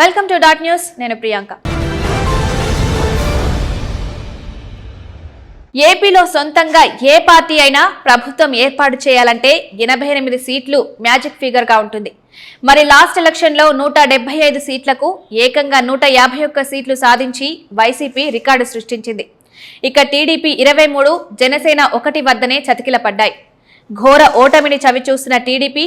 Welcome to dot news నేను ప్రియాంక. ఏపీలో సొంతంగా ఏ పార్టీ అయినా ప్రభుత్వం ఏర్పాటు చేయాలంటే ఎనభై ఎనిమిది సీట్లు మ్యాజిక్ ఫిగర్గా ఉంటుంది. మరి లాస్ట్ ఎలక్షన్లో నూట డెబ్బై ఐదు సీట్లకు ఏకంగా నూట యాభై ఒక్క సీట్లు సాధించి వైసీపీ రికార్డు సృష్టించింది. ఇక టీడీపీ ఇరవై మూడు జనసేన ఒకటి వద్దనే చతికిలపడ్డాయి. ఘోర ఓటమిని చవిచూసిన టీడీపీ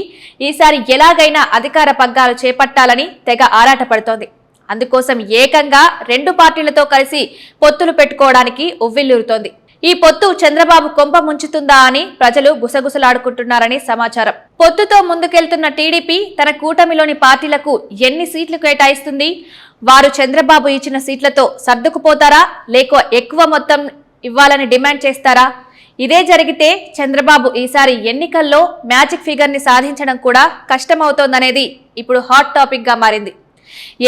ఈసారి ఎలాగైనా అధికార పగ్గాలు చేపట్టాలని తెగ ఆరాటపడుతోంది. అందుకోసం ఏకంగా రెండు పార్టీలతో కలిసి పొత్తులు పెట్టుకోవడానికి ఉవ్విల్లురుతోంది ఈ పొత్తు చంద్రబాబు కొంప ముంచుతుందా అని ప్రజలు గుసగుసలాడుకుంటున్నారని సమాచారం. పొత్తుతో ముందుకెళ్తున్న టీడీపీ తన కూటమిలోని పార్టీలకు ఎన్ని సీట్లు కేటాయిస్తుంది? వారు చంద్రబాబు ఇచ్చిన సీట్లతో సర్దుకుపోతారా? లేక ఎక్కువ మొత్తం ఇవ్వాలని డిమాండ్ చేస్తారా? ఇదే జరిగితే చంద్రబాబు ఈసారి ఎన్నికల్లో మ్యాజిక్ ఫిగర్ని సాధించడం కూడా కష్టమవుతోందనేది ఇప్పుడు హాట్ టాపిక్గా మారింది.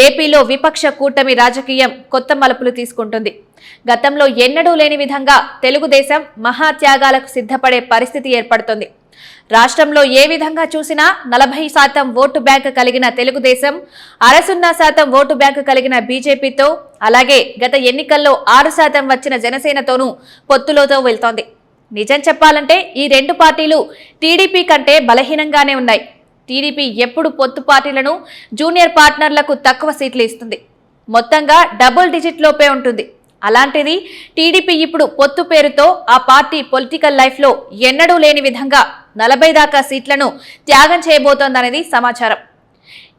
ఏపీలో విపక్ష కూటమి రాజకీయం కొత్త మలుపులు తీసుకుంటుంది. గతంలో ఎన్నడూ లేని విధంగా తెలుగుదేశం మహాత్యాగాలకు సిద్ధపడే పరిస్థితి ఏర్పడుతుంది. రాష్ట్రంలో ఏ విధంగా చూసినా నలభై శాతం ఓటు బ్యాంకు కలిగిన తెలుగుదేశం అరసున్నా శాతం ఓటు బ్యాంకు కలిగిన బీజేపీతో అలాగే గత ఎన్నికల్లో ఆరు శాతం వచ్చిన జనసేనతోనూ పొత్తులతో వెళ్తోంది. నిజం చెప్పాలంటే ఈ రెండు పార్టీలు టీడీపీ కంటే బలహీనంగానే ఉన్నాయి. టీడీపీ ఎప్పుడు పొత్తు పార్టీలను జూనియర్ పార్ట్నర్లకు తక్కువ సీట్లు ఇస్తుంది. మొత్తంగా డబుల్ డిజిట్ లోపే ఉంటుంది. అలాంటిది టీడీపీ ఇప్పుడు పొత్తు పేరుతో ఆ పార్టీ పొలిటికల్ లైఫ్లో ఎన్నడూ లేని విధంగా నలభై దాకా సీట్లను త్యాగం చేయబోతోందనేది సమాచారం.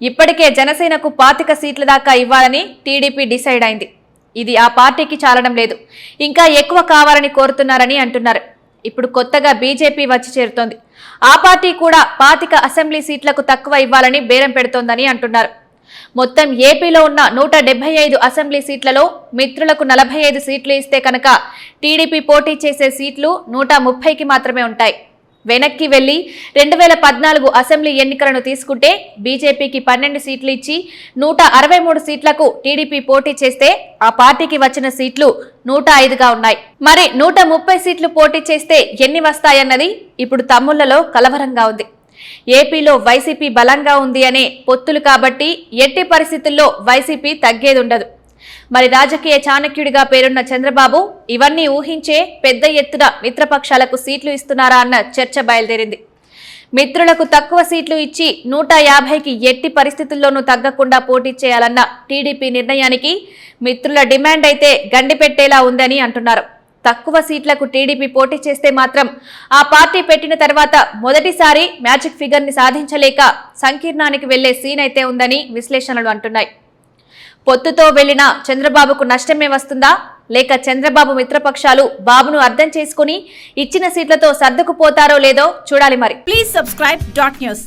ఇప్పటికే జనసేనకు పాతిక సీట్ల దాకా ఇవ్వాలని టీడీపీ డిసైడ్ అయింది. ఇది ఆ పార్టీకి చాలడం లేదు. ఇంకా ఎక్కువ కావాలని కోరుతున్నారని అంటున్నారు. ఇప్పుడు కొత్తగా బీజేపీ వచ్చి చేరుతోంది. ఆ పార్టీ కూడా పాతిక అసెంబ్లీ సీట్లకు తక్కువ ఇవ్వాలని బేరం పెడుతోందని అంటున్నారు. మొత్తం ఏపీలో ఉన్న నూట డెబ్బై ఐదు అసెంబ్లీ సీట్లలో మిత్రులకు నలభై ఐదు సీట్లు ఇస్తే కనుక టీడీపీ పోటీ చేసే సీట్లు నూట ముప్పైకి మాత్రమే ఉంటాయి. వెనక్కి వెళ్ళి రెండు వేల పద్నాలుగు అసెంబ్లీ ఎన్నికలను తీసుకుంటే బీజేపీకి పన్నెండు సీట్లు ఇచ్చి నూట అరవై మూడు సీట్లకు టీడీపీ పోటీ చేస్తే ఆ పార్టీకి వచ్చిన సీట్లు నూట ఐదుగా ఉన్నాయి. మరి నూట ముప్పై సీట్లు పోటీ చేస్తే ఎన్ని వస్తాయన్నది ఇప్పుడు తమ్ముళ్ళలో కలవరంగా ఉంది. ఏపీలో వైసీపీ బలంగా ఉంది అనే పొత్తులు కాబట్టి ఎట్టి పరిస్థితుల్లో వైసీపీ తగ్గేదుండదు. మరి రాజకీయ చాణక్యుడిగా పేరున్న చంద్రబాబు ఇవన్నీ ఊహించే పెద్ద ఎత్తున మిత్రపక్షాలకు సీట్లు ఇస్తున్నారా అన్న చర్చ బయలుదేరింది. మిత్రులకు తక్కువ సీట్లు ఇచ్చి నూట యాభైకి ఎట్టి పరిస్థితుల్లోనూ తగ్గకుండా పోటీ చేయాలన్న టీడీపీ నిర్ణయానికి మిత్రుల డిమాండ్ అయితే గండిపెట్టేలా ఉందని అంటున్నారు. తక్కువ సీట్లకు టీడీపీ పోటీ చేస్తే మాత్రం ఆ పార్టీ పెట్టిన తర్వాత మొదటిసారి మ్యాజిక్ ఫిగర్ని సాధించలేక సంకీర్ణానికి వెళ్ళే సీన్ అయితే ఉందని విశ్లేషణలు అంటున్నాయి. పొత్తుతో వెళ్ళిన చంద్రబాబుకు నష్టమే వస్తుందా? లేక చంద్రబాబు మిత్రపక్షాలు బాబును అర్థం చేసుకుని ఇచ్చిన సీట్లతో సర్దుకుపోతారో లేదో చూడాలి మరి. Please subscribe dot news